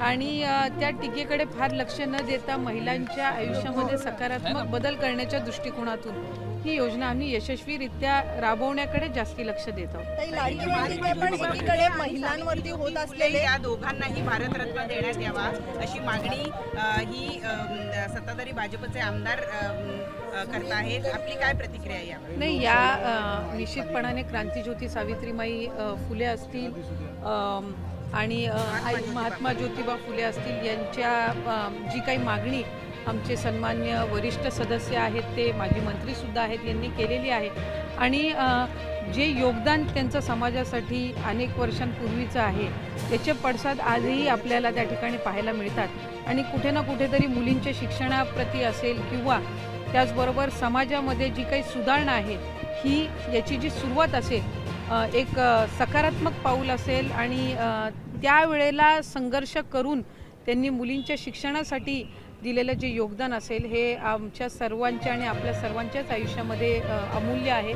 आणि त्या टीकेकडे फार लक्ष न देता महिलांच्या आयुष्यामध्ये सकारात्मक बदल करण्याच्या दृष्टिकोनातून ही योजना आम्ही यशस्वीरित्या राबवण्याकडे जास्ती लक्ष देत आहोत. महिलांवरती होत असलेले या दोघांनाही भारतरत्न देण्यात यावा अशी मागणी ही सत्ताधारी भाजपचे आमदार करत आहेत. आपली काय प्रतिक्रिया यावर? नाही या निश्चितपणाने क्रांतीज्योती सावित्रीमाई फुले असतील आणि आई महात्मा ज्योतिबा फुले असतील यांच्या जी काही मागणी आमचे सन्मान्य वरिष्ठ सदस्य आहेत ते माजी मंत्रीसुद्धा आहेत यांनी केलेली आहे. आणि जे योगदान त्यांचं समाजासाठी अनेक वर्षांपूर्वीचं आहे त्याचे पडसाद आजही आपल्याला त्या ठिकाणी पाहायला मिळतात. आणि कुठे ना कुठेतरी मुलींच्या शिक्षणाप्रती असेल किंवा त्याचबरोबर समाजामध्ये जी काही सुधारणा आहे ही याची जी सुरुवात असेल एक सकारात्मक पाऊल असेल आणि त्यावेळेला संघर्ष करून त्यांनी मुलींच्या शिक्षणासाठी दिलेलं जे योगदान असेल हे आमच्या सर्वांच्या आणि आपल्या सर्वांच्याच आयुष्यामध्ये अमूल्य आहे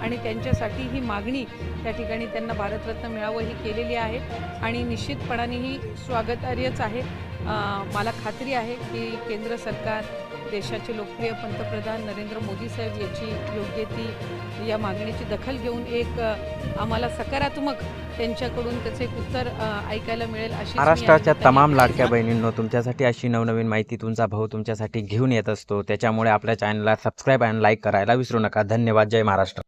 आणि त्यांच्यासाठी ही मागणी त्या ठिकाणी त्यांना भारतरत्न मिळावं ही केलेली आहे आणि निश्चितपणाने ही स्वागतार्हच आहे. मला खात्री आहे की केंद्र सरकार देशाचे लोकप्रिय पंतप्रधान नरेंद्र मोदी साहेब याची योग्य ती या मागणीची दखल घेऊन एक आम्हाला सकारात्मक त्यांच्याकडून त्याचं एक उत्तर ऐकायला मिळेल अशी महाराष्ट्राच्या तमाम लाडक्या बहिणींनो तुमच्यासाठी अशी नवनवीन माहिती तुमचा भाऊ तुमच्यासाठी घेऊन येत असतो. त्याच्यामुळे आपल्या चॅनलला सबस्क्राईब आणि लाईक करायला विसरू नका. धन्यवाद. जय महाराष्ट्र.